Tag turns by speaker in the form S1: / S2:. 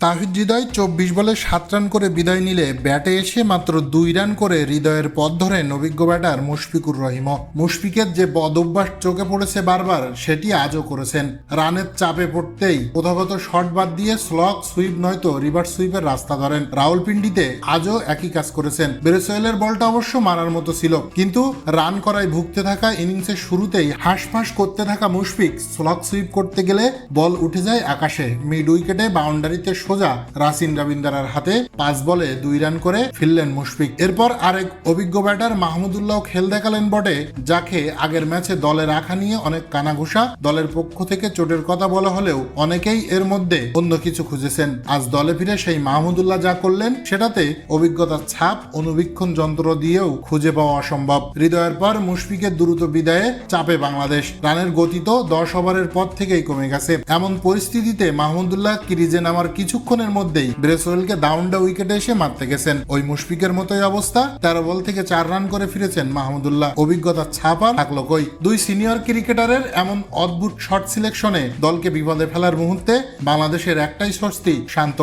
S1: তাহিদ হৃদয় চব্বিশ বলে সাত রান করে বিদায় নিলে ব্যাটে এসে মাত্র দুই রান করে হৃদয়ের পথ ধরেন অভিজ্ঞ ব্যাটার মুশফিকুর রহিম। মুশফিকের যে বদ অভ্যাস চোখে পড়েছে বারবার, সেটি আজও করেছেন। রানের চাপে পড়তেই প্রথাগত শট বাদ দিয়ে স্লক সুইপ নয়তো রিভার্স সুইপের রাস্তা ধরেন। রাউলপিন্ডিতে আজও একই কাজ করেছেন। বেরেসোয়েলের বলটা অবশ্য মারার মতো ছিল। কিন্তু রান করায় ভুগতে থাকা ইনিংসের শুরুতেই হাঁসফাঁস করতে থাকা মুশফিক স্লক সুইপ করতে গেলে বল উঠে যায় আকাশে। মিড উইকেটে বাউন্ডারিতে সোজা রাসিন রবীন্দ্রার হাতে পাঁচ বলে দুই রান করে ফিরলেন মুশফিক। এরপর আরেক অভিজ্ঞ ব্যাটার মাহমুদুল্লাহ খেল দেখালেন বটে, যাকে আগের ম্যাচে দলে রাখা নিয়ে অনেক কানাঘুষা। দলের পক্ষ থেকে চোটের কথা বলা হলেও অনেকেই এর মধ্যে অন্য কিছু খুঁজেছেন। আজ দলে ফিরে সেই মাহমুদুল্লাহ যা করলেন, সেটাতে অভিজ্ঞতার ছাপ, অনুবীক্ষণ যন্ত্র দিয়েও খুঁজে পাওয়া অসম্ভব। হৃদয়ের পর মুশফিকের দ্রুত বিদায়ে চাপে বাংলাদেশ। রানের গতি তো দশ ওভারের পর থেকেই কমে গেছে। এমন পরিস্থিতিতে মাহমুদুল্লাহ ক্রিজে নামার কিছুক্ষণের মধ্যেই ব্রেসওয়েলকে ডাউনডা উইকেটে এসে মারতে গেছেন। ওই মুশফিকের মতোই অবস্থা। তেরো বল থেকে চার রান করে ফিরেছেন মাহমুদুল্লাহ। অভিজ্ঞতা ছাপা থাকল কই দুই সিনিয়র ক্রিকেটারের এমন অদ্ভুত শর্ট সিলেকশনে দলকে বিপদে ফেলার মুহূর্তে বাংলাদেশের একটাই স্বস্তি, শান্ত।